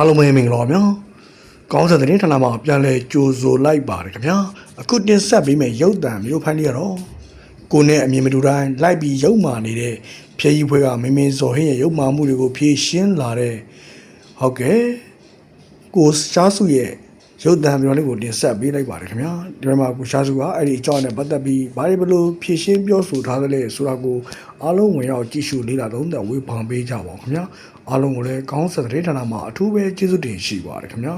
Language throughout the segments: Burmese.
အားလုံးပဲမင်္ဂလာပါဗျာကောင်းတဲ့သတင်းဌာနမှာပြန်လဲကြိုဆိုလိုက်ပါတယ်ခင်ဗျာအခုတင်ဆက်ပေးမယ့်ရုပ်သံမျိုးဖိုင်လေးကတော့ကိုနဲ့အမြင်မတူတိုင်းလိုက်ပြီးရုပ်မာနေတဲ့ဖြည့်ကြီးဖွဲကမင်းမင်းစော်ဟင်းရဲ့ရုပ်မာမှုတွေကိုဖြည့်ရှင်းလာတဲ့ဟုတ်ကဲ့ကိုရှားစုရဲ့ရုပ်သံမျိုးလေးကိုတင်ဆက်ပေးလိုက်ပါတယ်ခင်ဗျာဒီမှာကိုရှားစုကအဲ့ဒီအကြောင်းနဲ့ပတ်သက်ပြီးဘာတွေဘလို့ဖြည့်ရှင်းပြောဆိုထားသလဲဆိုတာကိုအားလုံးဝင်ရောက်ကြည့်ရှုလေ့လာသုံးသပ်ဝေဖန်ပေးကြပါဦးခင်ဗျာ အားလုံးကိုလည်းကောင်းဆက်တဲ့ဌာနမှာအထူးပဲကျေးဇူးတင်ရှိပါတယ်ခင်ဗျာ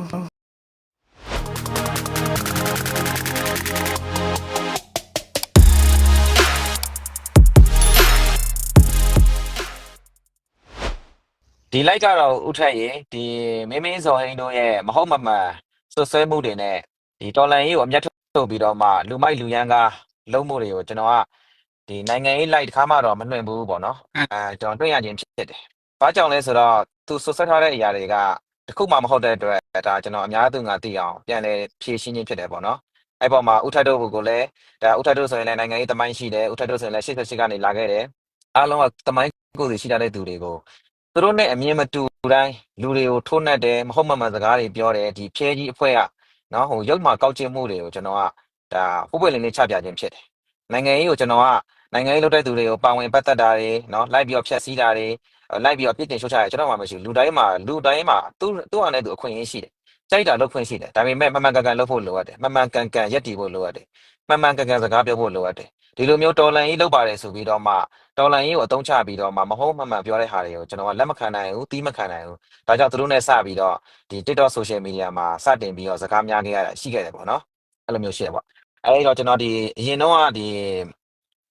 ဒီလိုက်ကတော့ဥထက်ရေဒီမင်းမင်းစော်ဟိန်းတို့ရဲ့မဟုတ်မမှန်ဆွဆွဲမှုတွေနဲ့ဒီတော်လန်ရေးကိုအမျက်ထုတ်ပြီးတော့မှလူမိုက်လူရန်ကားလုံးမှုတွေကိုကျွန်တော်ကဒီနိုင်ငံရေးလိုက်တစ်ခါမှတော့မနှွင့်ဘူးပေါ့နော်အဲကျွန်တော်တွေ့ရခြင်းဖြစ်တယ်။ ဘာကြောင့်လဲဆိုတော့သူဆွဆွဲထားတဲ့အရာတွေကတစ်ခုမှမဟုတ်တဲ့အတွက်ဒါကျွန်တော်အများသူငါသိအောင်ပြန်လဲဖြည့်ရှင်းခြင်းဖြစ်တယ်ပေါ့နော်။အဲ့ပေါ်မှာဥထက်တို့ကိုလည်းဒါဥထက်တို့ဆိုရင်လည်းနိုင်ငံရေးတမိုင်းရှိတယ်ဥထက်တို့ဆိုရင်လည်း88ကနေလာခဲ့တယ်အားလုံးကတမိုင်းကိုယ်စီရှိထားတဲ့သူတွေကိုသူတို့နဲ့အမြင်မတူတိုင်းလူတွေကိုထိုးနှက်တယ်မဟုတ်မမှန်စကားတွေပြောတယ်ဒီဖြဲကြီးအဖွဲ့ကနော်ဟိုရုပ်မှာကောက်ကျစ်မှုတွေကိုကျွန်တော်ကဒါပုပ်ပွေလင်းလေးချပြခြင်းဖြစ်တယ်နိုင်ငံရေးကိုကျွန်တော်ကနိုင်ငံရေးလုပ်တဲ့သူတွေကိုပါဝင်ပတ်သက်တာတွေနော်လိုက်ပြီးတော့ဖျက်ဆီးတာတွေ လိုက်ပြီးတော့ပြစ်တင်ရှုတ်ချတယ်ကျွန်တော်မှမရှိဘူးလူတိုင်းမှာလူတိုင်းမှာသူ့သူ့အနေနဲ့သူအခွင့်အရေးရှိတယ်ကြိုက်တာလုပ်ခွင့်ရှိတယ်ဒါပေမဲ့မမှန်ကန်ကန်လုပ်ဖို့လိုအပ်တယ်မမှန်ကန်ကန်ရက်တည်ဖို့လိုအပ်တယ်မမှန်ကန်ကန်စကားပြောဖို့လိုအပ်တယ်ဒီလိုမျိုးတော်လန်ရေးလုပ်ပါတယ်ဆိုပြီးတော့မှတော်လန်ရေးကိုအသုံးချပြီးတော့မှမဟုတ်မမှန်ပြောတဲ့ဟာတွေကိုကျွန်တော်ကလက်မခံနိုင်ဘူးတီးမခံနိုင်ဘူးဒါကြောင့်သူတို့နဲ့စပြီးတော့ဒီ TikTok social media မှာစတင်ပြီးတော့စကားများခဲ့ရတာရှိခဲ့တယ်ပေါ့နော်အဲ့လိုမျိုးရှိတယ်ပေါ့အဲဒီတော့ကျွန်တော်ဒီအရင်တော့ကဒီ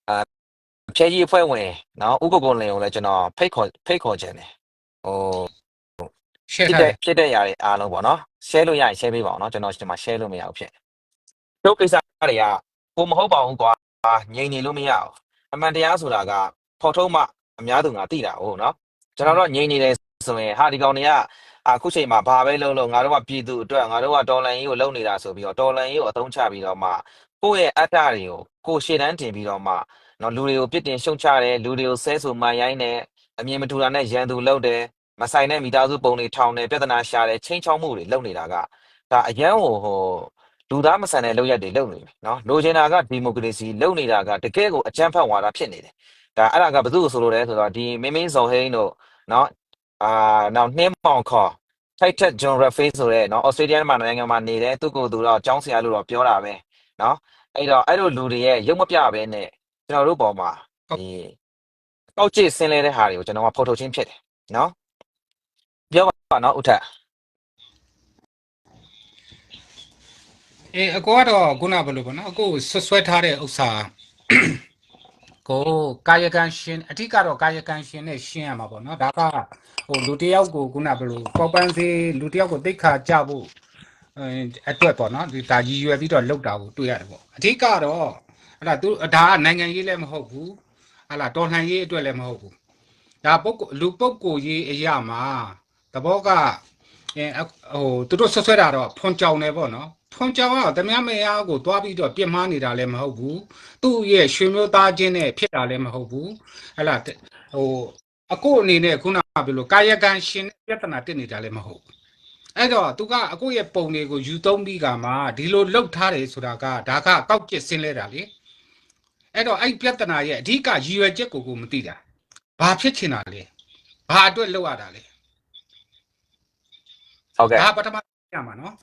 အာ ဖြဲကြီးအဖွဲ့ဝင်နော်ဥက္ကကုံလင်ကိုလည်းကျွန်တော်ဖိတ်ခေါ်ဖိတ်ခေါ်ခြင်းတယ်ဟို share ဖြစ်ထားတဲ့တယ်ဖြစ်တဲ့ຢာတွေအားလုံးပေါ့နော် share လို့ရရင် share ပေးပါအောင်နော်ကျွန်တော်ဒီမှာ share လို့မရဘူးဖြစ်တို့ကိစ္စတွေကကိုမဟုတ်ပါဘူးကွာငြိမ်နေလို့မရဘူးအမှန်တရားဆိုတာကဖော်ထုတ်မှအများသူငါသိတာဟုတ်နော်ကျွန်တော်တို့ငြိမ်နေတယ်ဆိုရင်ဟာဒီကောင်တွေကအခုချိန်မှာဘာပဲလုပ်လို့ငါတို့ကပြည်သူအတွက်ငါတို့ကတော်လန်ရေးကိုလုပ်နေတာဆိုပြီးတော့တော်လန်ရေးကိုအသုံးချပြီးတော့မှကိုယ့်ရဲ့အတ္တတွေကိုကိုယ်ရှေ့တန်းတင်ပြီးတော့မှ နော်လူတွေကိုပြစ်တင်ရှုံချတယ်လူတွေကိုဆဲဆိုမှရိုင်းတယ်အမြင်မတူတာနဲ့ရန်သူလုပ်တယ်မဆိုင်တဲ့မိသားစုပုံတွေထောင်တယ်ပြဿနာရှာတယ်ချင်းချောင်းမှုတွေလုပ်နေတာကဒါအရန်ဟိုဟိုလူသားမဆန်တဲ့လုပ်ရက်တွေလုပ်နေတယ်နော်လိုချင်တာကဒီမိုကရေစီလုပ်နေတာကတကယ်ကိုအကြမ်းဖက်ဝါဒဖြစ်နေတယ်ဒါအဲ့ဒါကဘယ်သူကိုဆိုလိုလဲဆိုတော့ဒီမင်းမင်းဇော်ဟိန်းတို့နော်အာနောက်နှင်းမောင်ခေါ် Titan John Rafael ဆိုတဲ့နော်ဩစတြေးလျမှာနိုင်ငံမှာနေတယ်သူ့ကိုယ်သူတော့ចောင်းဆရာလို့တော့ပြောတာပဲနော်အဲ့တော့အဲ့လိုလူတွေရဲ့ရုပ်မပြပဲနဲ့ ကျွန်တော်တို့ပေါ်မှာဒီကောက်ကျစ်ဆင်းလဲတဲ့ဟာတွေကိုကျွန်တော်ကဖော်ထုတ်ခြင်းဖြစ်တယ်နော်ပြောပါနော်ဥထက်အေးအကိုကတော့ခုနဘယ်လိုပေါ့နော်အကိုဆွဆွဲထားတဲ့ဥစ္စာကိုကာယကံရှင်အဓိကတော့ကာယကံရှင်နဲ့ရှင်းရမှာပေါ့နော်ဒါကဟိုလူတစ်ယောက်ကိုခုနဘယ်လိုပေါ်ပန်းစေးလူတစ်ယောက်ကိုတိတ်ခါကြဖို့အဲအတွက်ပေါ့နော်ဒီဒါရည်ရွယ်ပြီးတော့လောက်တာကိုတွေ့ရတယ်ပေါ့အဓိကတော့ အဲ့ဒါသူဒါကနိုင်ငံရေးလည်းမဟုတ်ဘူးဟာလာတော်လှန်ရေးအတွက်လည်းမဟုတ်ဘူးဒါပုဂ္ဂိုလ်လူပုဂ္ဂိုလ်ရေးအရာမှာသဘောကအဲဟိုသူတို့ဆွဆွဲတာတော့ဖွန်ကြောင်တယ်ပေါ့နော်ဖွန်ကြောင်ကတမန်မယားကိုတွားပြီးတော့ပြစ်မှားနေတာလည်းမဟုတ်ဘူးသူ့ရဲ့ရွှေမျိုးသားချင်းနဲ့ဖြစ်တာလည်းမဟုတ်ဘူးဟဲ့လားဟိုအကိုအနေနဲ့ခုနကပြောလို့ကာယကံရှင်ပြဿနာတက်နေတာလည်းမဟုတ်ဘူးအဲ့တော့သူကအကိုရဲ့ပုံတွေကိုယူသုံးပြီးကမှဒီလိုလှုပ်ထားတယ်ဆိုတာကဒါကကောက်ကျစ်ဆင်းလဲတာလေ အဲ့တော့အဲ့ပြဿနာရဲ့အဓိကရည်ရွယ်ချက်ကိုကိုမသိတာဘာဖြစ်ချင်တာလဲဘာအတွက်လှုပ်ရတာလဲဟုတ်ကဲ့ဒါပထမရမှာနော်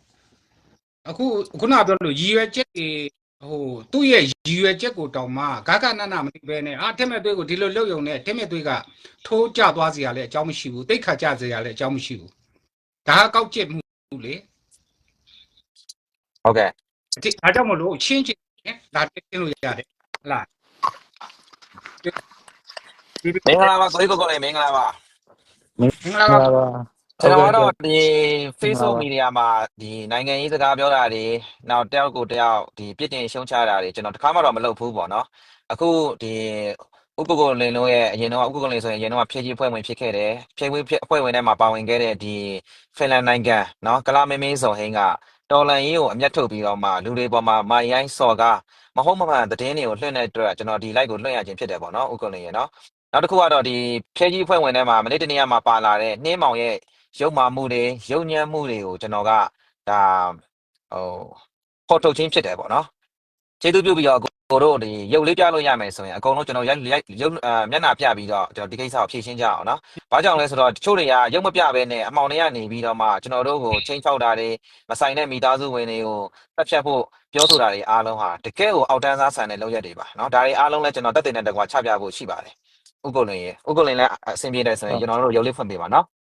အခုခုနပြောလို့ရည်ရွယ်ချက်တွေဟိုသူ့ရဲ့ရည်ရွယ်ချက်ကိုတောင်မှဂဂနနမသိပဲနဲ့အာထက်မဲ့သွေးကိုဒီလိုလုပ်ယုံနဲ့ထက်မဲ့သွေးကထိုးကြသွားစီရလဲအကြောင်းမရှိဘူးတိတ်ခါကြစီရလဲအကြောင်းမရှိဘူးဒါကကောက်ကျစ်မှုလေဟုတ်ကဲ့ဒီဒါကြောင့်မလို့ချင်းချင်းဒါတက်တင်လို့ရတယ် ဟလားဒီမင်္ဂလာပါကိုကြီးကိုကိုလေးမင်္ဂလာပါမင်္ဂလာပါကျွန်တော်ကတော့ဒီ Facebook media မှာဒီနိုင်ငံရေးစကားပြောတာတွေနောက်တယောက်ကိုတယောက်ဒီပြစ်တင်ရှုံချတာတွေကျွန်တော်တခါမှတော့မလုပ်ဘူးပေါ့နော်အခုဒီဥပကိုလင်တို့ရဲ့အရင်တော့ဥပကိုလင်ဆိုရင်အရင်တော့ဖြည့်ကြီးဖွဲ့ဝင်ဖြစ်ခဲ့တယ်ဖြည့်ဝင်ဖွဲ့ဝင်ထဲမှာပါဝင်ခဲ့တဲ့ဒီဖင်လန်နိုင်ငံနော်ကလာမင်းမင်းစော်ဟင်းကတော်လန်ရေးကိုအမျက်ထုတ်ပြီးတော့မှလူတွေပေါ်မှာမိုင်ရိုင်းစော်ကား မဟုတ်မမှန်သတင်းတွေကိုလွှင့်တဲ့အတွက်ကျွန်တော်ဒီ like ကိုလွှင့်ရခြင်းဖြစ်တယ်ပေါ့နော်ဥက္ကလင်ရေနော်နောက်တစ်ခုကတော့ဒီဖြဲကြီးဖွဲ့ဝင်ထဲမှာမနေ့တနေ့ကမှပါလာတဲ့နှင်းမောင်ရဲ့ရုပ်မာမှုတွေရုပ်ညံ့မှုတွေကိုကျွန်တော်ကဒါဟိုဖော်ထုတ်ခြင်းဖြစ်တယ်ပေါ့နော် ကျေးဇူးပြုပြီးတော့ကိုတို့ဒီရုပ်လေးပြလို့ရမယ်ဆိုရင်အကုန်လုံးကျွန်တော်ရိုက်ရိုက်ရုပ်အာမျက်နှာပြပြီးတော့ကျွန်တော်ဒီကိစ္စကိုဖြေရှင်းကြအောင်နော်။ဘာကြောင့်လဲဆိုတော့တချို့တွေကရုပ်မပြဘဲနဲ့အမှောင်တွေကနေပြီးတော့မှကျွန်တော်တို့ကိုချိန်ချောက်တာတွေမဆိုင်တဲ့မိသားစုဝင်တွေကိုဖျက်ဖြတ်ဖို့ပြောဆိုတာတွေအားလုံးဟာတကယ်ကိုအောက်တန်းစားဆန်တဲ့လုပ်ရက်တွေပါနော်။ဒါတွေအားလုံးလည်းကျွန်တော်တက်တဲ့နဲ့တကွာချပြဖို့ရှိပါတယ်။ဥက္ကုလင်ရေဥက္ကုလင်လည်းအဆင်ပြေတယ်ဆိုရင်ကျွန်တော်တို့ရုပ်လေးဖွင့်ပေးပါနော်။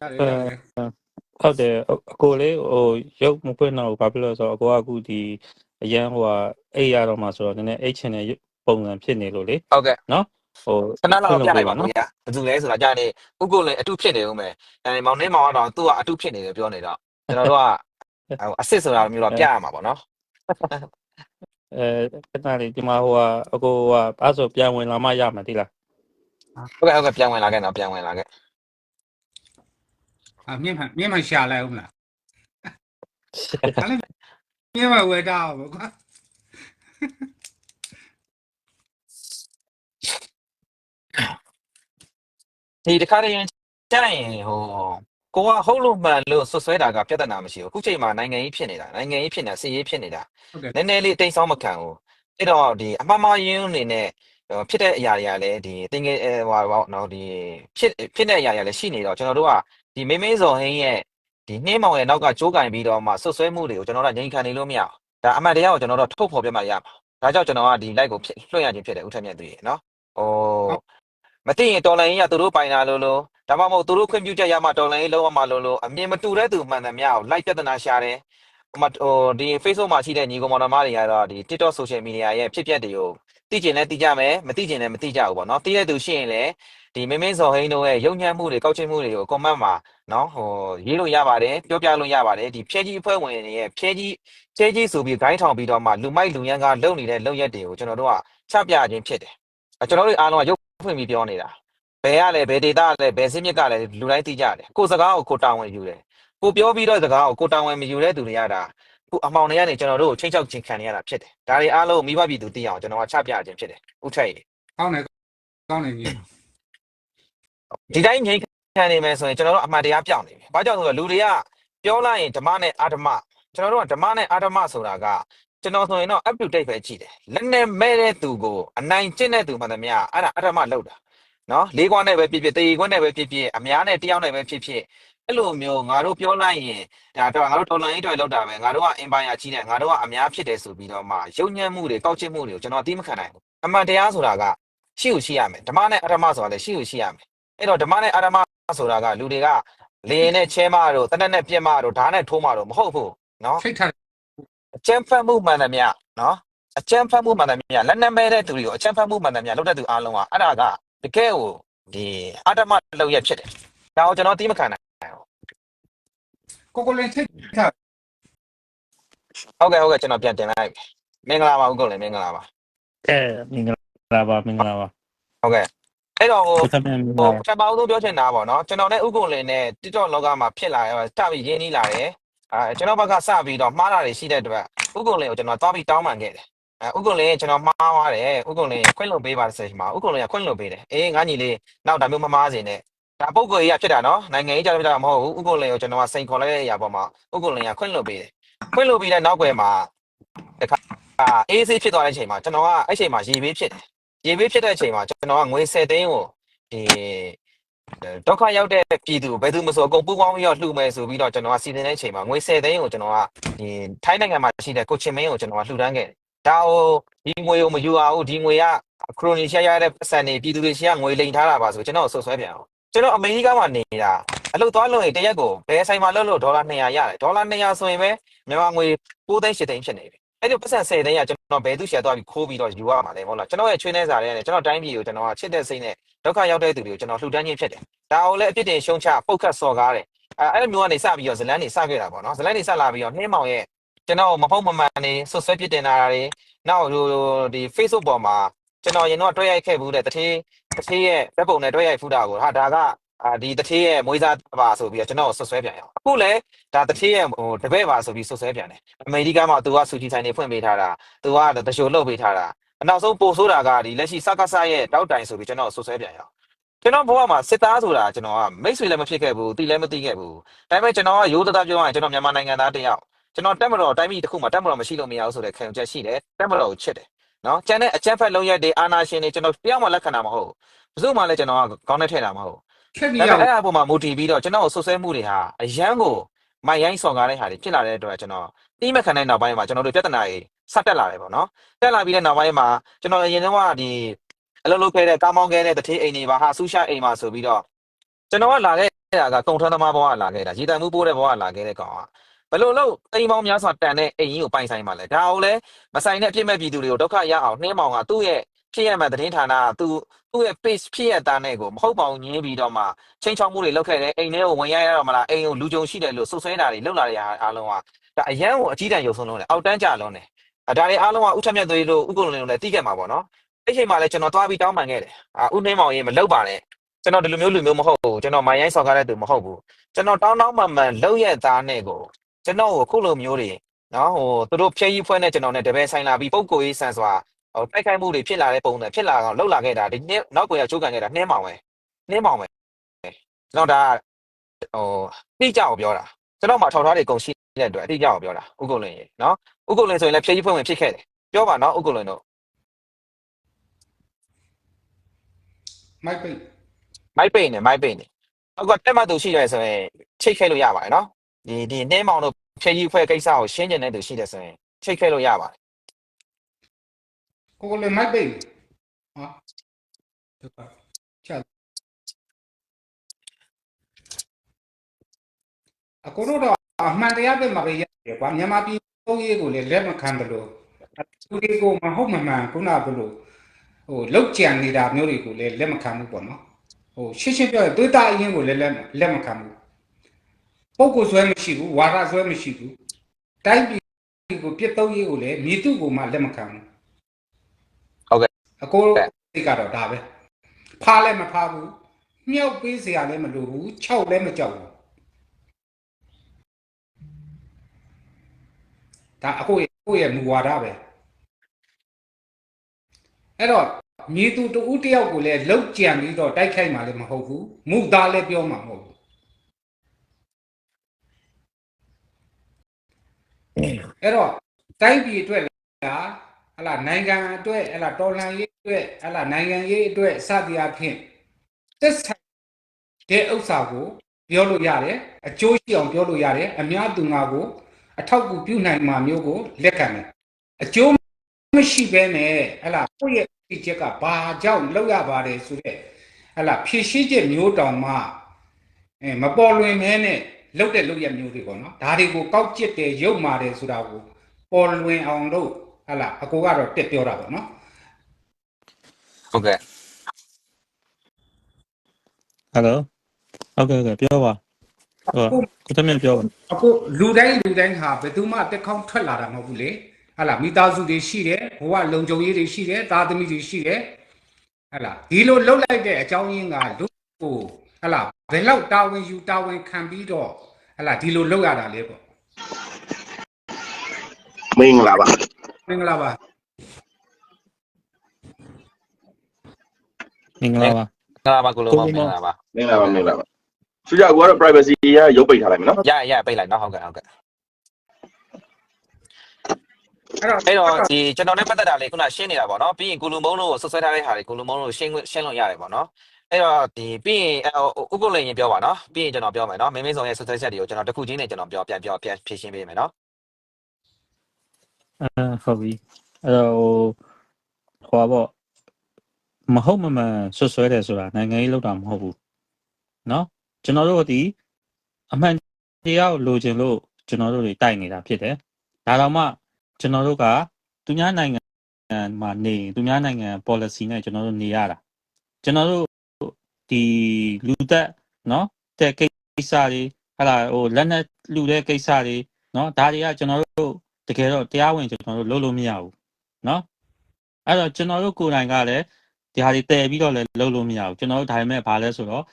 ရတယ်ရတယ်ဟုတ်တယ်အအကိုလေးဟိုရုပ်မဖွင့်တော့ဘူးဘာဖြစ်လို့လဲဆိုတော့အကိုကအခုဒီ အရန်ဟိုဟာအိတ်ရတော့မှဆိုတော့နည်းနည်းအိတ်ချင်တဲ့ပုံစံဖြစ်နေလို့လေဟုတ်ကဲ့နော်ဟိုခဏလောက်ပြလိုက်ပါနော်နော်။ဘယ်သူလဲဆိုတာကြားနေဥက္ကုလင်အတုဖြစ်နေဦးမယ်။အဲမောင်နှင်းမောင်ကတော့သူကအတုဖြစ်နေတယ်ပြောနေတော့ကျွန်တော်တို့ကဟိုအစ်စ်ဆိုတာမျိုးတော့ပြရမှာပေါ့နော်။အဲခဏလေးဒီမှာဟိုဟာအကိုကအဲ့ဆိုပြန်ဝင်လာမှရမှာတိလားဟုတ်ကဲ့ဟုတ်ကဲ့ပြန်ဝင်လာခဲ့တော့ပြန်ဝင်လာခဲ့အမြင့်မှမြင့်မှရှာလိုက်ဦး မလားဒါလည်းမြင့်မှဝယ်တာပေါ့ကွာဒီတစ်ခါတည်းရင်ကြားရင်ဟိုကိုကဟုတ်လို့မှန်လို့ဆွဆွဲတာကပြဿနာမရှိဘူးအခုချိန်မှာနိုင်ငံရေးဖြစ်နေတာနိုင်ငံရေးဖြစ်နေတာစီရေးဖြစ်နေတာဟုတ်ကဲ့နည်းနည်းလေးတိမ်ဆောင်းမခံဘူးအဲ့တော့ဒီအမှားမှားယွင်းအနေနဲ့ဟိုဖြစ်တဲ့အရာတွေကလည်းဒီတင်ငယ်ဟိုပေါ့နော်ဒီဖြစ်ဖြစ်တဲ့အရာတွေကလည်းရှိနေတော့ကျွန်တော်တို့ကဒီမင်းမင်းစော်ဟင်းရဲ့ ဒီနှင်းမောင်ရဲ့နောက်ကကြိုးကင်ပြီးတော့မှဆွဆွဲမှုတွေကိုကျွန်တော်တို့ငြိမ်ခံနေလို့မရဘူးဒါအမှန်တရားကိုကျွန်တော်တို့ထုတ်ဖော်ပြမှရမှာဒါကြောင့်ကျွန်တော်ကဒီ live ကိုဖြစ်လွှင့်ရခြင်းဖြစ်တယ်ဦးထက်မြတ်သူရေနော်ဟိုမသိရင်တော်လိုင်းကြီးကသူတို့ပိုင်တာလို့လို့ဒါမှမဟုတ်သူတို့ခွင့်ပြုချက်ရမှတော်လိုင်းကြီးလုံးဝမှလို့လို့အမြင်မတူတဲ့သူမှန်သမျှကိုလိုက်ပြဿနာရှာတယ်ဟိုမှာဟိုဒီ Facebook မှာရှိတဲ့ညီကောင်မောင်နှမတွေကတော့ဒီ TikTok social media ရဲ့ဖြစ်ပျက်တွေကိုသိကျင်လဲသိကြမယ်မသိကျင်လဲမသိကြဘူးပေါ့နော်သိတဲ့သူရှိရင်လည်း ဒီမင်းမင်းစော်ဟိန်းတို့ရဲ့ရုံညံ့မှုတွေကောက်ချက်မှုတွေကို comment မှာနော်ဟိုရေးလို့ရပါတယ်ပြောပြလို့ရပါတယ်ဒီဖြဲကြီးအဖွဲ့ဝင်တွေရဲ့ဖြဲကြီးဖြဲကြီးဆိုပြီးဂိုင်းထောင်ပြီးတော့မှလူမိုက်လူရန်ကလုံနေတဲ့လုံရက်တွေကိုကျွန်တော်တို့ကချပြခြင်းဖြစ်တယ်အဲကျွန်တော်တို့အားလုံးကရုပ်ဖွင့်ပြီးပြောနေတာဘယ်ရလဲဘယ်ဒေတာလဲဘယ်စင်းမြစ်ကလဲလူတိုင်းသိကြတယ်ကိုယ်စကားကိုကိုတာဝန်ယူတယ်ကိုပြောပြီးတော့စကားကိုကိုတာဝန်မယူတဲ့သူတွေရတာခုအမောင်တွေကနေကျွန်တော်တို့ကိုချိန်ချောက်ခြင်းခံနေရတာဖြစ်တယ်ဒါတွေအားလုံးမိဘပြည်သူသိအောင်ကျွန်တော်ကချပြခြင်းဖြစ်တယ်ဥထက်ရေကောင်းတယ်ကောင်းတယ်ကြီး ဒီတိုင်းငြိမ်းခံနေမယ်ဆိုရင်ကျွန်တော်တို့အမှန်တရားပြောင်းနေပြီဘာကြောင့်လဲဆိုတော့လူတွေကပြောလိုက်ရင်ဓမ္မနဲ့အာဓမ္မကျွန်တော်တို့ကဓမ္မနဲ့အာဓမ္မဆိုတာကကျွန်တော်ဆိုရင်တော့ up to date ပဲကြည့်တယ်လက်နဲ့မဲ့တဲ့သူကိုအနိုင်ကျင့်တဲ့သူမှန်သမျှအဲ့ဒါအာဓမ္မလောက်တာနော်လေးခွန်းနဲ့ပဲဖြစ်ဖြစ်တေခွန်းနဲ့ပဲဖြစ်ဖြစ်အများနဲ့တယောက်နဲ့ပဲဖြစ်ဖြစ်အဲ့လိုမျိုးငါတို့ပြောလိုက်ရင်ဒါတော့ငါတို့တော်လိုင်းတွေလောက်တာပဲငါတို့ကအင်ပါယာကြီးတယ်ငါတို့ကအများဖြစ်တယ်ဆိုပြီးတော့မှယုံညံ့မှုတွေကောက်ချစ်မှုတွေကိုကျွန်တော်အသိမခံနိုင်ဘူးအမှန်တရားဆိုတာကရှိကိုရှိရမယ်ဓမ္မနဲ့အဓမ္မဆိုတာလည်းရှိကိုရှိရမယ် အဲ့တော့ဓမ္မနဲ့အဓမ္မဆိုတာကလူတွေကလေရင်နဲ့ချဲမတို့တနက်နဲ့ပြက်မတို့ဓာတ်နဲ့ထိုးမတို့မဟုတ်ဘူးနော်ထိတ်ထားအကျန်းဖတ်မှုမှန်သမျှနော်အကျန်းဖတ်မှုမှန်သမျှလက်နက်မဲတဲ့သူတွေကိုအကျန်းဖတ်မှုမှန်သမျှလုပ်တဲ့သူအားလုံးကအဲ့ဒါကတကယ်ကိုဒီအတ္တမလောက်ရဖြစ်တယ်။ဒါကိုကျွန်တော်သိမခံနိုင်ဘူးကိုကိုလင်းထိတ်ထား။ဟုတ်ကဲ့ဟုတ်ကဲ့ကျွန်တော်ပြန်တင်လိုက်ပြီ။မင်္ဂလာပါဦးကုန်လည်းမင်္ဂလာပါအဲမင်္ဂလာပါမင်္ဂလာပါ။ဟုတ်ကဲ့ အဲ့တော့ဟို ကိုသမန်မင်္ဂဟိုလာပထမဦးဆုံးပြောချင်တာပေါ့နော်ကျွန်တော်နဲ့ဥက္ကုလင်းနဲ့ TikTok လောကမှာဖြစ်လာစပြီးရင်းနှီးလာတယ်အဲကျွန်တော်ဘက်ကစပြီးတော့မှားတာတွေရှိတဲ့အတွက်ဥက္ကုလင်းကိုကျွန်တော်သွားပြီးတောင်းပန်ခဲ့တယ်အဲဥက္ကုလင်းကျွန်တော်မှားသွားတယ်ဥက္ကုလင်းခွင့်လွှတ်ပေးပါဆိုချိန်မှာဥက္ကုလင်းကခွင့်လွှတ်ပေးတယ်အေးငါညီလေးနောက်ဒါမျိုးမမှားစေနဲ့ဒါပုံကိုကြီးကဖြစ်တာနော်နိုင်ငံရေးကြောင့်ဖြစ်တာမဟုတ်ဘူးဥက္ကုလင်းကိုကျွန်တော်ကစိန်ခေါ်လိုက်တဲ့အရာပေါ်မှာဥက္ကုလင်းကခွင့်လွှတ်ပေးတယ်ခွင့်လွှတ်ပြီးတဲ့နောက်ွယ်မှာတခါအေးဆေးဖြစ်သွားတဲ့အချိန်မှာကျွန်တော်ကအဲ့ချိန်မှာရေဘေးဖြစ်တယ် ရေဘေးဖြစ်တဲ့အချိန်မှာကျွန်တော်ကငွေ10သိန်းကိုဒီဒုက္ခရောက်တဲ့ပြည်သူဘယ်သူမဆိုအကုန်ပူးပေါင်းပြီးတော့လှူမယ်ဆိုပြီးတော့ကျွန်တော်ကစီစဉ်တဲ့အချိန်မှာငွေ10သိန်းကိုကျွန်တော်ကဒီထိုင်းနိုင်ငံမှာရှိတဲ့ကိုချင်မင်းကိုကျွန်တော်ကလှူဒန်းခဲ့တယ်။ဒါဟိုဒီငွေကိုမယူအောင်ဘူးဒီငွေကခရိုနီရှာရတဲ့ပတ်စံနေပြည်သူတွေရှိကငွေလိမ်ထားတာပါဆိုကျွန်တော်ဆွဆွဲပြန်အောင်ကျွန်တော်အမေရိကမှာနေတာအလုပ်သွားလို့ရင်တရက်ကိုဘယ်ဆိုင်မှာလုပ်လို့ဒေါ်လာ200ရတယ်ဒေါ်လာ200ဆိုရင်ပဲမြန်မာငွေ9သိန်း10သိန်းဖြစ်နေပြီအဲ့ဒီပတ်စံ10သိန်းကကျွန် တော်ဘယ်သူရှာသွားပြီးခိုးပြီးတော့ယူရမှာလဲမဟုတ်လားကျွန်တော်ရဲ့ချွေးနေစားတဲ့ကျွန်တော်တိုင်းပြည်ကိုကျွန်တော်ကချစ်တဲ့စိတ်နဲ့ဒုက္ခရောက်တဲ့သူတွေကိုကျွန်တော်လှူဒန်းခြင်းဖြစ်တယ်ဒါအောင်လည်းအပြစ်တင်ရှုံချပုတ်ခတ်စော်ကားတယ်အဲအဲ့လိုမျိုးကနေစပြီးတော့ဇလန်းနေစခဲ့တာပေါ့နော်ဇလန်းနေစလာပြီးတော့နှင်းမောင်ရဲ့ကျွန်တော်မဟုတ်မမှန်နေဆွဆွဲပြစ်တင်တာတွေနောက်ဟိုဒီ Facebook ပေါ်မှာကျွန်တော်ရင်တော့တွေ့ရိုက်ခဲ့ဘူးတဲ့တထေးတထေးရဲ့ဘက်ပုံနဲ့တွေ့ရိုက်ဖူးတာကိုဟာဒါက အာဒီတထေးရဲ့မွေးစားပါဆိုပြီးတော့ကျွန်တော်ဆွဆွဲပြန်ရအောင်အခုလည်းဒါတထေးရဲ့ဟိုတပည့်ပါဆိုပြီးဆွဆွဲပြန်တယ်အမေရိကန်မှာသူကစူဂျီဆိုင်နေဖွင့်ပေးထားတာသူကတရှိုးလုပ်ပေးထားတာအနောက်ဆုံးပို့ဆိုးတာကဒီလက်ရှိစကားဆရဲ့တောက်တိုင်ဆိုပြီးကျွန်တော်ဆွဆွဲပြန်ရအောင်ကျွန်တော်ဘဝမှာစစ်သားဆိုတာကျွန်တော်ကမိတ်ဆွေလည်းမဖြစ်ခဲ့ဘူးတီလည်းမတီးခဲ့ဘူးဒါပေမဲ့ကျွန်တော်ကရိုးသားသားပြောရရင်ကျွန်တော်မြန်မာနိုင်ငံသားတစ်ယောက်ကျွန်တော်တက်မတော်တိုင်းပြည်တစ်ခုမှာတက်မတော်မရှိလို့မရဘူးဆိုတဲ့ခံယူချက်ရှိတယ်တက်မတော်ကိုချစ်တယ်နော်ကျန်တဲ့အကြမ်းဖက်လုံးရက်တွေအာနာရှင်တွေကျွန်တော်တယောက်မှလက်ခံတာမဟုတ်ဘူးဘယ်သူမှလည်းကျွန်တော်ကကောင်းတဲ့ထဲတာမဟုတ် ခက်ပြီးဒါရပေမဲ့အဲ့အပေါ်မှာမူတည်ပြီးတော့ကျွန်တော်ကိုဆွဆွဲမှုတွေဟာအရန်ကိုမိုင်ရိုင်းစော်ကားတဲ့ဟာတွေဖြစ်လာတဲ့အတွက်ကျွန်တော်တီးမခံတဲ့နောက်ပိုင်းမှာကျွန်တော်တို့ပြဿနာတွေဆက်တက်လာတယ်ပေါ့နော်တက်လာပြီးတဲ့နောက်ပိုင်းမှာကျွန်တော်အရင်တော့ကဒီအလုပ်လုပ်ခဲ့တဲ့ကားမောင်းခဲ့တဲ့တတိအိမ်တွေပါဟာဆူရှာအိမ်ပါဆိုပြီးတော့ကျွန်တော်ကလာခဲ့တာကကုံထမ်းသမားဘဝကလာခဲ့တာရေတံမှုပိုးတဲ့ဘဝကလာခဲ့တဲ့ကောင်ကဘယ်လိုလို့အိမ်ပေါင်းများစွာတန်တဲ့အိမ်ကြီးကိုပိုင်ဆိုင်ပါလဲဒါအောင်လဲမဆိုင်တဲ့အပြစ်မဲ့ပြည်သူတွေကိုဒုက္ခရအောင်နှင်းမောင်ကသူ့ရဲ့ ဖြစ်ရမှန်သတင်းဌာနကသူသူ့ရဲ့ page ဖြစ်ရတာနဲ့ကိုမဟုတ်ပါဘူးညင်းပြီးတော့မှချင်းချောင်းမှုတွေလုပ်ခဲ့တယ်အိမ်ထဲကိုဝင်ရရတော့မလားအိမ်ကိုလူကြုံရှိတယ်လို့ဆွဆွဲတာတွေလုပ်လာတဲ့အားလုံးကဒါအရန်ကိုအကြီးတန်းရုပ်ဆုံးလုံးတယ်အောက်တန်းကြလုံးတယ်အဲဒါတွေအားလုံးကဥထက်မြတ်သွေးလို့ဥက္ကုလင်းလို့လည်းတီးခဲ့မှာပေါ့နော်အဲ့ချိန်မှာလည်းကျွန်တော်သွားပြီးတောင်းပန်ခဲ့တယ်အာဥနှင်းမောင်ရေးမလုပ်ပါနဲ့ကျွန်တော်ဒီလိုမျိုးလူမျိုးမဟုတ်ဘူးကျွန်တော်မိုင်းရိုင်းဆော်ကားတဲ့သူမဟုတ်ဘူးကျွန်တော်တောင်းတောင်းမှန်မှန်လုပ်ရသားနဲ့ကိုကျွန်တော်ကိုခုလိုမျိုးတွေနော်ဟိုသူတို့ဖြည့်ကြီးဖွဲနဲ့ကျွန်တော်နဲ့တပည့်ဆိုင်လာပြီးပုံကိုရေးဆန်စွာ ဟိုတိုက်ခိုက်မှုတွေဖြစ်လာတဲ့ပုံစံဖြစ်လာအောင်လှုပ်လာခဲ့တာဒီနေ့နောက်ကိုရချိုးကန်ခဲ့တာနှင်းမောင်ပဲနှင်းမောင်ပဲကျွန်တော်ဒါဟိုတိကျအောင်ပြောတာကျွန်တော်မှထောက်ထားတွေအကုန်ရှိတဲ့အတွက်အတိအကျအောင်ပြောတာဥက္ကုလင်းရေနော်ဥက္ကုလင်းဆိုရင်လည်းဖြည့်ကြီးဖွင့်ဝင်ဖြစ်ခဲ့တယ်ပြောပါနော်ဥက္ကုလင်းတို့မိုက်ပိတ်မိုက်ပိတ်နေမိုက်ပိတ်နေအခုကတက်မှသူရှိတယ်ဆိုရင်ချိတ်ခဲလို့ရပါတယ်နော်ဒီဒီနှင်းမောင်တို့ဖြည့်ကြီးဖွဲ့ကိစ္စကိုရှင်းကျင်တဲ့သူရှိတယ်ဆိုရင်ချိတ်ခဲလို့ရပါတယ် ကိုကိုလည်းမိုက်ပိတ်ဟာဒုက္ခချအကိုတို့တော့အမှန်တရားပဲမှာပဲရတယ်ကွာမြန်မာပြည်ပုံရေးကိုလည်းလက်မခံတယ်လို့သူတွေကိုမဟုတ်မမှန်ခုနကဘလို့ဟိုလောက်ကြံနေတာမျိုးတွေကိုလည်းလက်မခံဘူးပေါ့နော်ဟိုရှင်းရှင်းပြောရင်သွေးသားအရင်ကိုလည်းလက်လက်မခံဘူးပုဂ္ဂိုလ်ဆွဲမရှိဘူးဝါဒဆွဲမရှိဘူးတိုင်းပြည်ကိုပြစ်သုံးရေးကိုလည်းမြေတုကိုမှလက်မခံဘူး အကိုစိတ်ကတော့ဒါပဲဖားလည်းမဖားဘူးမြောက်ပေးစရာလည်းမလိုဘူးခြောက်လည်းမကြောက်ဘူးဒါအကိုရဲ့အကိုရဲ့မူဝါဒပဲအဲ့တော့မြေသူတဦးတယောက်ကိုလည်းလောက်ကြံပြီးတော့တိုက်ခိုက်မှလည်းမဟုတ်ဘူးမူသားလည်းပြောမှာမဟုတ်ဘူးအဲ့တော့တိုင်းပြည်အတွက်လား ဟလာနိုင်ငံအတွက်ဟလာတော်လှန်ရေးအတွက်ဟလာနိုင်ငံရေးအတွက်စသည်အဖြစ်သက်ဆိုင်တဲ့ဥစ္စာကို ပြောလို့ရတယ်အကျိုးရှိအောင်ပြောလို့ရတယ်အများသူငါကို အထောက်အကူပြုနိုင်မှာမျိုးကိုလက်ခံတယ်အကျိုးမရှိဘဲနဲ့ဟလာကိုယ့်ရဲ့ဒီချက်ကဘာကြောင့်လောက်ရပါတယ်ဆိုတဲ့ဟလာဖြည့်ရှိချက်မျိုးတောင်မှအဲမပေါ်လွင်မဲနဲ့လောက်တဲ့လောက်ရမျိုးတွေပေါ့နော်ဒါတွေကိုကောက်ကျစ်တယ်ရုပ်မာတယ်ဆိုတာကိုပေါ်လွင်အောင်လို့ ဟလာအကိုကတော့တက်ပြောတာပေါ့နော်ဟုတ်ကဲ့ဟယ်လိုဟုတ်ကဲ့ဟုတ်ကဲ့ပြောပါဟုတ်ကိုတမန်ပြောပါအခုလူတိုင်းလူတိုင်းဟာဘယ်သူမှတက်ခေါင်းထွက်လာတာမဟုတ်ဘူးလေဟာလာမိသားစုတွေရှိတယ်ဘဝလုံခြုံရေးတွေရှိတယ်သားသမီးတွေရှိတယ်ဟာလာဒီလိုလှုပ်လိုက်တဲ့အကြောင်းရင်းကလူကိုဟာလာဘယ်လောက်တာဝန်ယူတာဝန်ခံပြီးတော့ဟာလာဒီလိုလှုပ်ရတာလေပေါ့ မင်္ဂလာပါမင်္ဂလာပါမင်္ဂလာပါငါပါကိုလုံးမင်္ဂလာပါမင်္ဂလာပါမင်္ဂလာပါဆိုကြကူကတော့ privacy ကရုပ်ပိတ်ထားလိုက်မယ်နော်ရရပိတ်လိုက်နော်ဟုတ်ကဲ့ဟုတ်ကဲ့အဲ့တော့အဲ့တော့ဒီကျွန်တော်နဲ့ပတ်သက်တာလေးခုနရှင်းနေတာပေါ့နော်ပြီးရင်ကိုလူမုံတို့ကိုဆွဆွဲထားတဲ့ဟာတွေကိုလူမုံတို့ရှင်းရှင်းလို့ရတယ်ပေါ့နော်အဲ့တော့ဒီပြီးရင်ဥက္ကုလင်းရင်ပြောပါနော်ပြီးရင်ကျွန်တော်ပြောမယ်နော်မင်းမင်းဆောင်ရဲ့ဆွဆွဲချက်တွေကိုကျွန်တော်တစ်ခုချင်းနဲ့ကျွန်တော်ပြောပြန်ပြောပြန်ဖြည့်ရှင်းပေးမယ်နော် အဲဟုတ်ပြီအဲ့တော့ဟိုဟောပေါ့မဟုတ်မမှန်ဆွဆွဲတယ်ဆိုတာနိုင်ငံရေးလောက်တာမဟုတ်ဘူးเนาะကျွန်တော်တို့ဒီအမှန်တရားကိုလိုချင်လို့ကျွန်တော်တို့တွေတိုက်နေတာဖြစ်တယ်ဒါတော့မှကျွန်တော်တို့ကသူများနိုင်ငံမှာနေသူများနိုင်ငံ policy နဲ့ကျွန်တော်တို့နေရတာကျွန်တော်တို့ဒီလူသက်เนาะတဲ့ကိစ္စတွေဟာလာဟိုလက်နက်လူတဲ့ကိစ္စတွေเนาะဒါတွေကကျွန်တော်တို့ တကယ်တော့တရားဝင်ကျွန်တော်တို့လုပ်လို့မရဘူးเนาะအဲ့တော့ကျွန်တော်တို့ကိုယ်တိုင်ကလည်းဒီဟာတွေတည်ပြီးတော့လည်းလုပ်လို့မရဘူးကျွန်တော်တို့ဒါပေမဲ့ဘာလဲဆိုတော့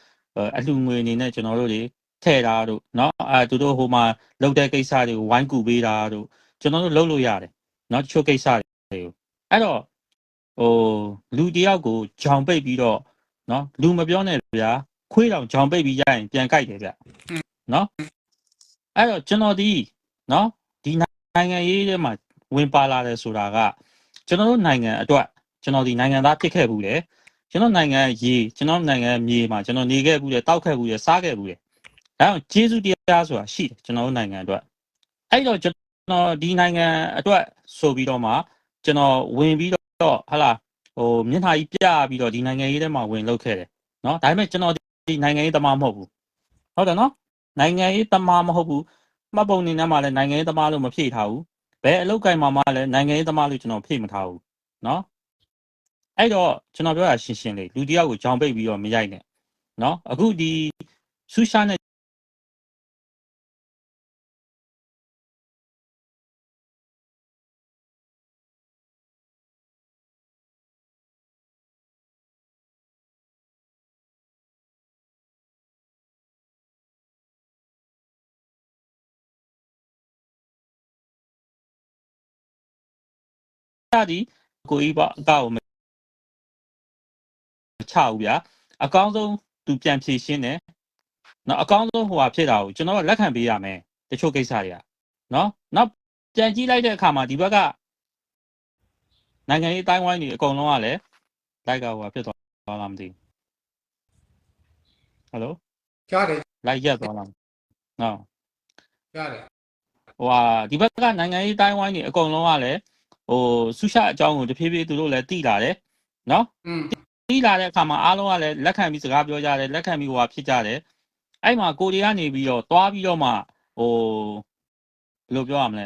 အလှငွေအနေနဲ့ကျွန်တော်တို့တွေထည့်တာတို့เนาะအဲသူတို့ဟိုမှာလုပ်တဲ့ကိစ္စတွေကိုဝိုင်းကူပေးတာတို့ကျွန်တော်တို့လုပ်လို့ရတယ်เนาะတချို့ကိစ္စတွေကိုအဲ့တော့ဟိုလူတယောက်ကိုဂျောင်ပိတ်ပြီးတော့ နော်လူမပြောနဲ့ဗျာခွေးတောင်ဂျောင်ပိတ်ပြီးရရင်ပြန်ကြိုက်တယ်ဗျနော်အဲ့တော့ကျွန်တော်ဒီနော်ဒီ နိုင်ငံရေးထဲမှာဝင်ပါလာတယ်ဆိုတာကကျွန်တော်တို့နိုင်ငံအတွက်ကျွန်တော်ဒီနိုင်ငံသားဖြစ်ခဲ့ဘူးလေကျွန်တော်နိုင်ငံရေကျွန်တော်နိုင်ငံမြေမှာကျွန်တော်နေခဲ့ဘူးလေတောက်ခဲ့ဘူးလေစားခဲ့ဘူးလေဒါကြောင့်ကျေးဇူးတရားဆိုတာရှိတယ်ကျွန်တော်တို့နိုင်ငံအတွက်အဲ့တော့ကျွန်တော်ဒီနိုင်ငံအတွက်ဆိုပြီးတော့မှကျွန်တော်ဝင်ပြီးတော့ဟလာ ဟိုမျက်နှာကြီးပြပြီးတော့ဒီနိုင်ငံရေးထဲမှာဝင်လောက်ခဲ့တယ်เนาะဒါပေမဲ့ကျွန်တော်ဒီနိုင်ငံရေးသမားမဟုတ်ဘူးဟုတ်တယ်เนาะနိုင်ငံရေးသမားမဟုတ်ဘူး မှတ်ပုံနေနဲ့မှလည်းနိုင်ငံရေးသမားလို့မဖြည့်ထားဘူးဘယ်အလုပ်ကိုင်မှာမှလည်းနိုင်ငံရေးသမားလို့ကျွန်တော်ဖြည့်မထားဘူးเนาะအဲ့တော့ကျွန်တော်ပြောတာရှင်းရှင်းလေးလူတစ်ယောက်ကိုကြောင်ပိတ်ပြီးတော့မရိုက်နဲ့เนาะအခုဒီဆူရှာနဲ့ ဒီကိုကြီးပေါ့အကောက်ကိုမချဘူးဗျာအကောင်းဆုံးသူပြန်ဖြေရှင်းတယ်နော်အကောင်းဆုံးဟိုဟာဖြစ်တာကိုကျွန်တော်ကလက်ခံပေးရမယ်တချို့ကိစ္စတွေကနော်နောက်ပြန်ကြည့်လိုက်တဲ့အခါမှာဒီဘက်ကနိုင်ငံရေးတိုင်းဝိုင်းတွေအကုန်လုံးကလည်းလိုက်ကဟိုဟာဖြစ်သွားလားမသိဘူးဟယ်လိုကြားတယ်လိုက်ရက်သွားလားနော်ကြားတယ်ဟိုဟာဒီဘက်ကနိုင်ငံရေးတိုင်းဝိုင်းတွေအကုန်လုံးကလည်း ဟိုဆူရှာအကြောင်းကိုတဖြည်းဖြည်းသူတို့လည်းသိလာတယ်နော်อืมသိလာတဲ့အခါမှာအားလုံးကလည်းလက်ခံပြီးစကားပြောကြတယ်လက်ခံပြီးဟိုဟာဖြစ်ကြတယ်အဲ့မှာကိုရီးယားနေပြီးတော့သွားပြီးတော့မှဟိုဘယ်လိုပြောရမလဲ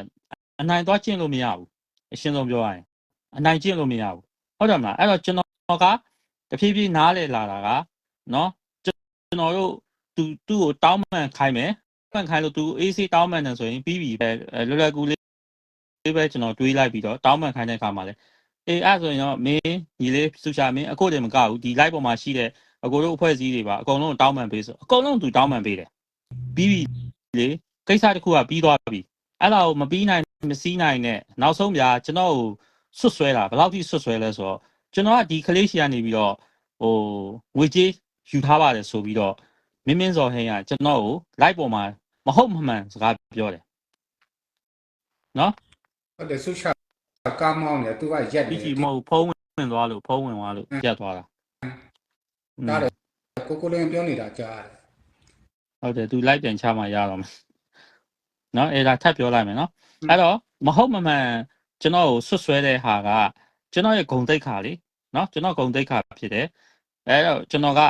အနိုင်သွားကျင့်လို့မရဘူးအရှင်းဆုံးပြောရရင်အနိုင်ကျင့်လို့မရဘူးဟုတ်တယ်မလားအဲ့တော့ကျွန်တော်ကတဖြည်းဖြည်းနားလေလာတာကနော်ကျွန်တော်တို့သူသူ့ကိုတောင်းပန်ခိုင်းမယ်တောင်းပန်ခိုင်းလို့သူအေးဆေးတောင်းပန်တယ်ဆိုရင်ပြီးပြီပဲလွယ်လွယ်ကူလေး လေးပဲကျွန်တော်တွေးလိုက်ပြီးတော့တောင်းပန်ခိုင်းတဲ့အခါမှာလေအေးအဲ့ဆိုရင်တော့မင်းညီလေးဆူရှာမင်းအခုတည်းမကဘူးဒီ live ပေါ်မှာရှိတဲ့အကိုတို့အဖွဲ့အစည်းတွေပါအကုန်လုံးတောင်းပန်ပေးဆိုအကုန်လုံးသူတောင်းပန်ပေးတယ်ပြီးပြီလေကိစ္စတစ်ခုကပြီးသွားပြီအဲ့ဒါကိုမပြီးနိုင်မစည်းနိုင်နဲ့နောက်ဆုံးပြာကျွန်တော်ကိုဆွတ်ဆွဲတာဘယ်လောက်ထိဆွတ်ဆွဲလဲဆိုတော့ကျွန်တော်ကဒီကလေးရှိကနေပြီးတော့ဟိုငွေကြေးယူထားပါတယ်ဆိုပြီးတော့မင်းမင်းစော်ဟင်းကကျွန်တော်ကို live ပေါ်မှာမဟုတ်မမှန်စကားပြောတယ်နော် ဟုတ်တယ်ဆုရှာကားမောင်းနေသူကရက်နေကြီးမဟုတ်ဖုံးဝင်သွားလို့ဖုံးဝင်သွားလို့ရက်သွားတာဒါတယ်ကိုကိုလင်းပြောနေတာကြားတယ်ဟုတ်တယ်သူလိုက်ပြန်ချမှရတော့မယ်နော်အဲ့ဒါထပ်ပြောလိုက်မယ်နော်အဲ့တော့မဟုတ်မမှန်ကျွန်တော်ကိုဆွတ်ဆွဲတဲ့ဟာကကျွန်တော်ရဲ့ဂုံတိတ်ခါလေနော်ကျွန်တော်ဂုံတိတ်ခါဖြစ်တယ်အဲ့တော့ကျွန်တော်က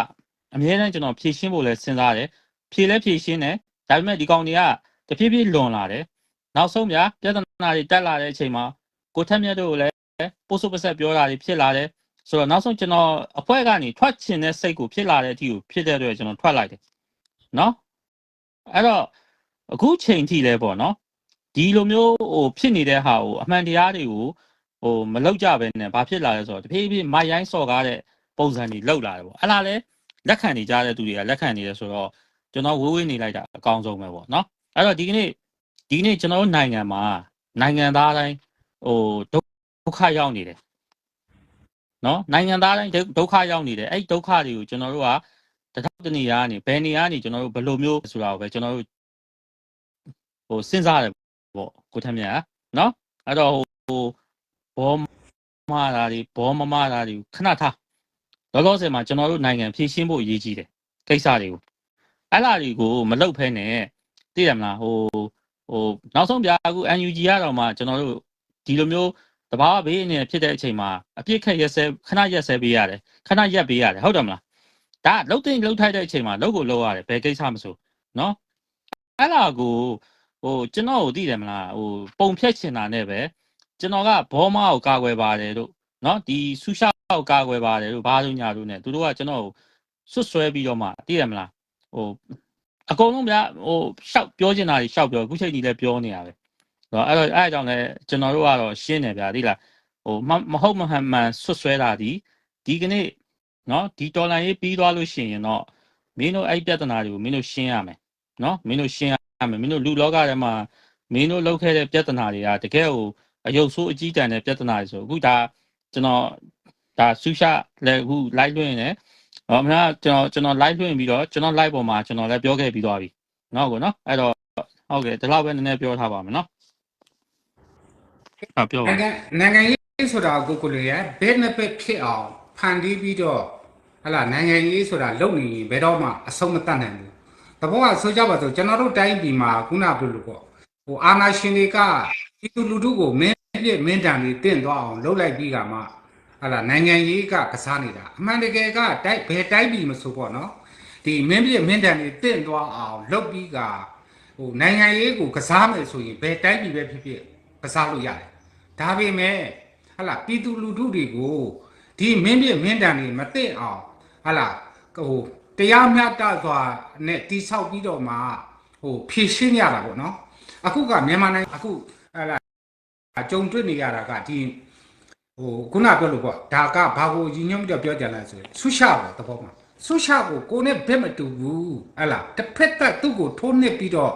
အမြဲတမ်းကျွန်တော်ဖြည့်ရှင်းဖို့လဲစဉ်းစားတယ်ဖြည့်လဲဖြည့်ရှင်းတယ်ဒါပေမဲ့ဒီကောင်တွေကတဖြည်းဖြည်းလွန်လာတယ် နောက်ဆုံးပြပြဿနာတွေတက်လာတဲ့အချိန်မှာကိုထက်မြတ်တို့ကိုလည်းပို့စုပဆက်ပြောတာတွေဖြစ်လာတယ်ဆိုတော့နောက်ဆုံးကျွန်တော်အဖွဲကနေထွက်ချင်တဲ့စိတ်ကိုဖြစ်လာတဲ့အထိကိုဖြစ်တဲ့အတွက်ကျွန်တော်ထွက်လိုက်တယ်နော်အဲ့တော့အခုချိန်ထိလဲပေါ့နော်ဒီလိုမျိုးဟိုဖြစ်နေတဲ့ဟာကိုအမှန်တရားတွေကိုဟိုမလောက်ကြပဲနဲ့ဘာဖြစ်လာလဲဆိုတော့တဖြည်းဖြည်းမိုက်ရိုင်းစော်ကားတဲ့ပုံစံတွေလောက်လာတယ်ပေါ့အဲ့ဒါလဲလက်ခံနေကြတဲ့သူတွေကလက်ခံနေတယ်ဆိုတော့ကျွန်တော်ဝေးဝေးနေလိုက်တာအကောင်းဆုံးပဲပေါ့နော်အဲ့တော့ဒီကနေ့ ဒီကနေ့ကျွန်တော်တို့နိုင်ငံမှာနိုင်ငံသားတိုင်းဟိုဒုက္ခရောက်နေတယ်နော်နိုင်ငံသားတိုင်းဒုက္ခရောက်နေတယ်အဲ့ဒီဒုက္ခတွေကိုကျွန်တော်တို့ကတထောက်တနေရာကနေဘယ်နေရာကနေကျွန်တော်တို့ဘယ်လိုမျိုးဆိုတာကိုပဲကျွန်တော်တို့ဟိုစဉ်းစားတယ်ပေါ့ကိုထမ်းမြတ်နော်အဲ့တော့ဟိုဘောမတာတွေဘောမမတာတွေခဏထားလောလောဆယ်မှာကျွန်တော်တို့နိုင်ငံဖြည့်ရှင်းဖို့အရေးကြီးတယ်ကိစ္စတွေကိုအဲ့လာတွေကိုမလုပ်ဖဲနဲ့သိရမလားဟို ဟိုနောက်ဆုံးပြအခု NUG ရတော့မှကျွန်တော်တို့ဒီလိုမျိုးတဘာဝဘေးအနေနဲ့ဖြစ်တဲ့အချိန်မှာအပြစ်ခက်ရက်ဆဲခဏရက်ဆဲပေးရတယ်ခဏရက်ပေးရတယ်ဟုတ်တယ်မလားဒါကလှုပ်သိမ့်လှုပ်ထိုက်တဲ့အချိန်မှာလှုပ်ကိုလှုပ်ရတယ်ဘယ်ကိစ္စမဆိုနော်အဲ့လာကိုဟိုကျွန်တော်ကိုသိတယ်မလားဟိုပုံဖြတ်ချင်တာနဲ့ပဲကျွန်တော်ကဘောမကိုကာကွယ်ပါတယ်တို့နော်ဒီဆူရှာကိုကာကွယ်ပါတယ်တို့ဘာလို့ညာတို့ ਨੇ သူတို့ကကျွန်တော်ကိုဆွတ်ဆွဲပြီးတော့မှသိတယ်မလားဟို အကုန်လုံးဗျာဟိုရှောက်ပြောချင်တာကြီးရှောက်ပြောအခုချိန်ကြီးလည်းပြောနေရပဲဆိုတော့အဲ့တော့အဲ့အကြောင်းလည်းကျွန်တော်တို့ကတော့ရှင်းတယ်ဗျာဒီလားဟိုမဟုတ်မဟန်မှန်ဆွတ်ဆွဲတာဒီဒီကနေ့နော်ဒီဒေါ်လာရေးပြီးသွားလို့ရှိရင်တော့မင်းတို့အဲ့ပြဿနာတွေကိုမင်းတို့ရှင်းရမယ်နော်မင်းတို့ရှင်းရမယ်မင်းတို့လူလောကထဲမှာမင်းတို့လုပ်ခဲ့တဲ့ပြဿနာတွေကတကယ်ကိုအယုတ်ဆိုးအကြီးတန်းတဲ့ပြဿနာတွေဆိုအခုဒါကျွန်တော်ဒါဆူရှာလည်းအခုလိုက်လွှင့်နေတယ် ဟောမလားကျွန်တော်ကျွန်တော် live လွှင့်ပြီးတော့ကျွန်တော် live ပေါ်မှာကျွန်တော်လည်းပြောခဲ့ပြီးသွားပြီနော်ကိုနော်အဲ့တော့ဟုတ်ကဲ့ဒီလောက်ပဲနည်းနည်းပြောထားပါမယ်နော်ဟုတ်ပြောပါနိုင်ငံနိုင်ငံရေးဆိုတာကိုကိုလိုရဘယ်နှစ်ပဲဖြစ်အောင်ဖန်တီးပြီးတော့ဟလာနိုင်ငံရေးဆိုတာလုံနေရင်ဘယ်တော့မှအဆုံးမတတ်နိုင်ဘူးတဘောကဆိုကြပါစို့ကျွန်တော်တို့တိုင်းပြည်မှာခုနကပြောလို့ပေါ့ဟိုအာနာရှင်တွေကဒီလူလူတို့ကိုမင်းပြစ်မင်းတန်တွေတင့်သွားအောင်လုပ်လိုက်ပြီးကမှ ဟလာနိုင်ငံရေးကကစားနေတာအမှန်တကယ်ကတိုက်ဘယ်တိုင်းပြည်မဆိုပေါ့နော်ဒီမင်းပြစ်မင်းတန်တွေတင့်သွားအောင်လုပ်ပြီးကဟိုနိုင်ငံရေးကိုကစားမယ်ဆိုရင်ဘယ်တိုင်းပြည်ပဲဖြစ်ဖြစ်ကစားလို့ရတယ်ဒါပေမဲ့ဟလာပြည်သူလူထုတွေကိုဒီမင်းပြမင်းတန်တွေမသိအောင်ဟလာဟိုတရားမျှတစွာနဲ့တိဆောက်ပြီးတော့မှဟိုဖြည့်ရှင်းရတာပေါ့နော်အခုကမြန်မာနိုင်ငံအခုဟလာကြုံတွေ့နေရတာကဒီ ဟိုခုနပြောလို့ပေါ့ဒါကဘာကိုရည်ညွှန်းပြီးတော့ပြောကြလဲဆိုရင်ဆုရှပေါ့တဘောမှာဆုရှကိုကိုနဲ့ဘက်မတူဘူးဟလာတစ်ဖက်သက်သူ့ကိုထိုးနှစ်ပြီးတော့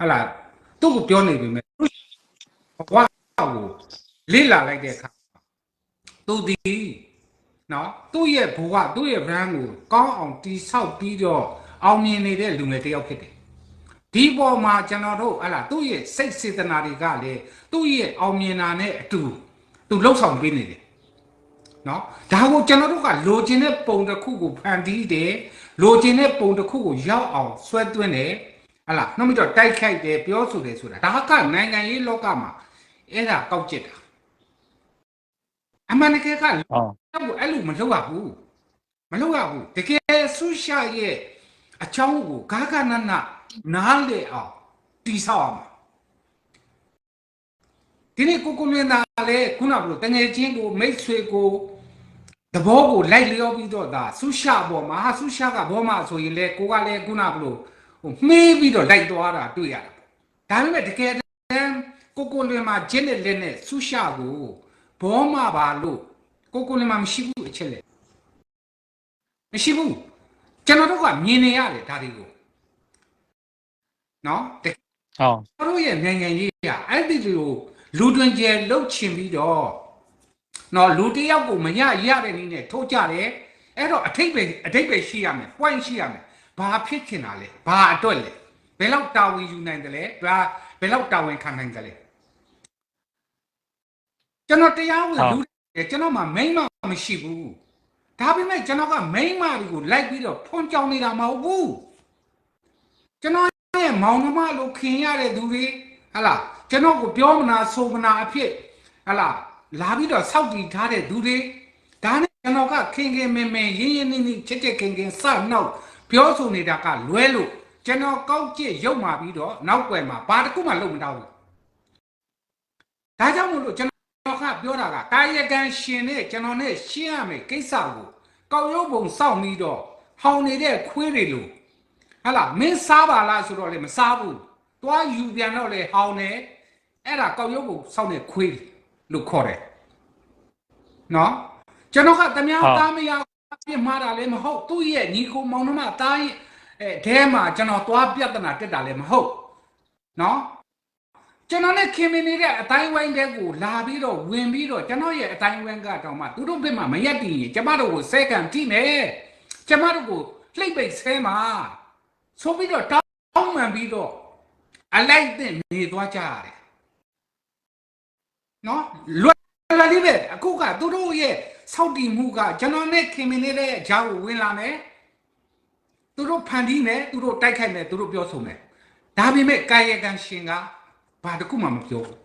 ဟလာသူ့ကိုပြောနေပြီမဲ့ဘဝကိုလေ့လာလိုက်တဲ့အခါသူဒီနော်သူ့ရဲ့ဘဝသူ့ရဲ့ brand ကိုကောင်းအောင်တိဆောက်ပြီးတော့အောင်မြင်နေတဲ့လူငယ်တစ်ယောက်ဖြစ်တယ်ဒီပေါ်မှာကျွန်တော်တို့ဟလာသူ့ရဲ့စိတ်စေတနာတွေကလည်းသူ့ရဲ့အောင်မြင်တာနဲ့အတူ သူလှုပ်ဆောင်ပေးနေတယ်နော်ဒါကိုကျွန်တော်တို့ကလိုချင်တဲ့ပုံတစ်ခုကိုဖန်တီးတယ်လိုချင်တဲ့ပုံတစ်ခုကိုရောက်အောင်ဆွဲသွင်းတယ်ဟလာနှုတ်ပြီးတော့တိုက်ခိုက်တယ်ပြောဆိုတယ်ဆိုတာဒါကနိုင်ငံရေးလောကမှာအဲ့ဒါကောက်ကျစ်တာအမှန်တကယ်ကဟောတော့အဲ့လိုမလုပ်ရဘူးမလုပ်ရဘူးတကယ်ဆူရှာရဲ့အချောင်းကိုဂါဂနနနားလေအောင်တိဆောက်အောင်ဒီနေ့ကိုကိုလင်းသား လည်းခုနကဘလို့တငယ်ချင်းကိုမိတ်ဆွေကိုတဘောကိုလိုက်လျောပြီးတော့ဒါဆူရှာပေါ်မှာဟာဆူရှာကဘောမှာဆိုရင်လေကိုကလည်းခုနကဘလို့ဟိုမှေးပြီးတော့လိုက်သွားတာတွေ့ရတာဒါပေမဲ့တကယ်တမ်းကိုကိုလင်းမှာဂျင်းနဲ့လက်နဲ့ဆူရှာကိုဘောမှာပါလို့ကိုကိုလည်းမရှိဘူးအချက်လေမရှိဘူးကျွန်တော်တို့ကမြင်နေရတယ်ဒါတွေကိုနော်တကယ်ဟောကျွန်တော်တို့ရဲ့နိုင်ငံရေးကအဲ့ဒီလို လူတွင်ကျယ်လှုပ်ချင်ပြီးတော့နော်လူတစ်ယောက်ကိုမရရတဲ့နည်းနဲ့ထိုးကြတယ်အဲ့တော့အထိတ်ပဲအထိတ်ပဲရှိရမယ် point ရှိရမယ်ဘာဖြစ်ချင်တာလဲဘာအတွက်လဲဘယ်လောက်တာဝန်ယူနိုင်တယ်လဲဘာဘယ်လောက်တာဝန်ခံနိုင်တယ်လဲကျွန်တော်တရားဝင်လူတွေကျွန်တော်မှမိမ့်မမရှိဘူးဒါပေမဲ့ကျွန်တော်ကမိမ့်မတွေကိုလိုက်ပြီးတော့ဖွန်ကြောင်နေတာမဟုတ်ဘူးကျွန်တော်ရဲ့မောင်နှမလို့ခင်ရတဲ့သူတွေ ဟလာကျွန်တော်ကိုပြောမနာဆိုမနာအဖြစ်ဟလာလာပြီးတော့စောက်တည်ထားတဲ့သူတွေဒါနဲ့ကျွန်တော်ကခင်ခင်မင်မင်ရင်းရင်းနှီးနှီးချစ်ချစ်ခင်ခင်စနောက်ပြောဆိုနေတာကလွဲလို့ကျွန်တော်ကောက်ကျစ်ရုပ်မာပြီးတော့နောက်ွယ်မှာဘာတစ်ခုမှလုပ်မတော့ဘူးဒါကြောင့်မို့လို့ကျွန်တော်ကပြောတာကကာယကံရှင်နဲ့ကျွန်တော်နဲ့ရှင်းရမယ်ကိစ္စကိုကောက်ရုပ်ပုံစောင့်ပြီးတော့ဟောင်းနေတဲ့ခွေးတွေလို့ဟလာမင်းစားပါလားဆိုတော့လေမစားဘူး။ သွားယူပြန်တော့လေဟောင်းနေအဲ့ဒါကောက်ရုပ်ကိုစောင့်နေခွေးလို့ခေါ်တယ်။နော်ကျွန်တော်ကတမန်သားမရပြစ်မှားတာလည်းမဟုတ်သူ့ရဲ့ညီကိုမောင်နှမသားရဲ့အဲအဲမှာကျွန်တော်သွားပြဿနာတက်တာလည်းမဟုတ်နော်ကျွန်တော်နဲ့ခင်မင်နေတဲ့အတိုင်းဝိုင်းတဲ့ကိုလာပြီးတော့ဝင်ပြီးတော့ကျွန်တော်ရဲ့အတိုင်းဝိုင်းကတောင်မှသူတို့ဘက်မှာမရက်တည်ရင်ကျမတို့ကိုစဲကံကြည့်မယ်ကျမတို့ကိုလှိမ့်ပိတ်ဆဲမှာဆိုပြီးတော့တောင်းမှန်ပြီးတော့ အလိုက်သင့်နေသွားကြရတယ်နော်လွတ်လာလေးပဲအခုကသူတို့ရဲ့စောက်တီမှုကကျွန်တော်နဲ့ခင်မင်းလေးတဲ့အကြောင်းကိုဝင်လာမယ်သူတို့ဖန်တီးမယ်သူတို့တိုက်ခိုက်မယ်သူတို့ပြောဆိုမယ်ဒါပေမဲ့ကာယကံရှင်ကဘာတစ်ခုမှမပြောဘူး